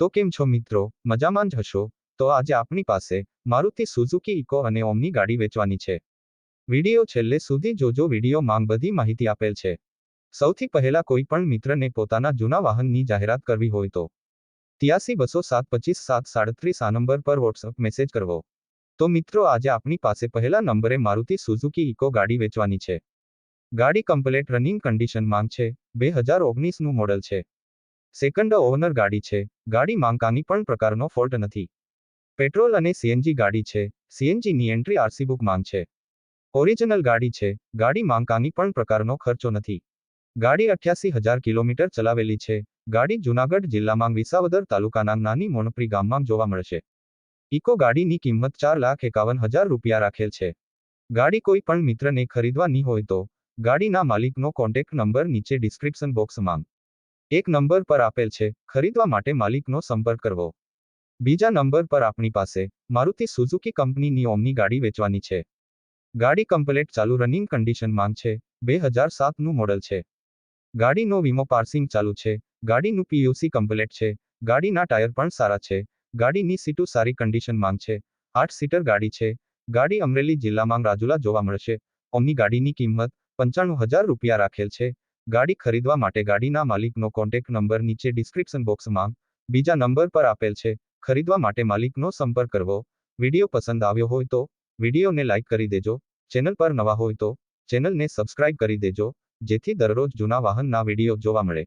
તો કેમ છો મિત્રો? મજામાં જ હશો? તો આજે આપણી પાસે મારુતિ સુઝુકી ઇકો અને ઓમની ગાડી વેચવાની છે. વીડિયો છેલ્લે સુધી જોજો વીડિયો માંગ બધી માહિતી આપેલ છે. સૌથી પહેલા કોઈ પણ મિત્રને પોતાના જૂના વાહનની જાહેરાત કરવી હોય તો ત્યાસી બસો સાત પચીસ સાત સાડત્રીસ આ નંબર પર વોટ્સઅપ મેસેજ કરવો. તો મિત્રો, આજે આપણી પાસે પહેલા નંબરે મારુતિ સુઝુકી ઇકો ગાડી વેચવાની છે. ગાડી કમ્પ્લેટ રનિંગ કન્ડિશન માંગ છે. બે હજાર ઓગણીસનું મોડલ છે. સેકન્ડ ઓવનર ગાડી છે. ગાડી માંકાની પણ પ્રકારનો ફોલ્ટ નથી. પેટ્રોલ અને સીએનજી ગાડી છે. સીએનજીની એન્ટ્રી આરસી બુક માંગ છે. ઓરિજિનલ ગાડી છે. ગાડી માંકાની પણ પ્રકારનો ખર્ચો નથી. ગાડી અઠ્યાસી હજાર કિલોમીટર ચલાવેલી છે. ગાડી જુનાગઢ જિલ્લામાં વિસાવદર તાલુકાના નાની મોનપરી ગામમાં જોવા મળશે. ઇકો ગાડીની કિંમત ચાર લાખ એકાવન હજાર રૂપિયા રાખેલ છે. ગાડી કોઈ પણ મિત્રને ખરીદવાની હોય તો ગાડીના માલિકનો કોન્ટેક્ટ નંબર નીચે ડિસ્ક્રિપ્શન બોક્સમાં. એક નંબર પર આપેલ છે, ખરીદવા માટે માલિકનો સંપર્ક કરવો. બીજા નંબર પર આપણી પાસે, મારુતિ સુઝુકી કંપનીની ઓમની ગાડી વેચવાની છે. ગાડી કમ્પ્લેટ ચાલુ રનિંગ કન્ડિશનમાં છે, બે હજાર સાતનું મોડલ છે. ગાડીનો વીમો પાર્સિંગ ચાલુ છે, ગાડીનું પીયુસી કમ્પ્લેટ છે, ગાડીના ટાયર પણ સારા છે, ગાડીની સીટો સારી કન્ડિશનમાં છે, આઠ સીટર ગાડી છે, ગાડી અમરેલી જિલ્લામાં રાજુલા જોવા મળશે, ઓમની ગાડીની કિંમત પંચાણું હજાર રૂપિયા રાખેલ છે ગાડી ખરીદવા માટે ગાડીના માલિકનો કોન્ટેક્ટ નંબર નીચે ડિસ્ક્રિપ્શન બોક્સમાં બીજા નંબર પર આપેલ છે. ખરીદવા માટે માલિકનો સંપર્ક કરવો. વીડિયો પસંદ આવ્યો હોય તો, વિડીયોને લાઇક કરી દેજો. ચેનલ પર નવા હોય તો, ચેનલને સબસ્ક્રાઇબ કરી દેજો. જેથી દરરોજ જૂના વાહનના વીડિયો જોવા મળે.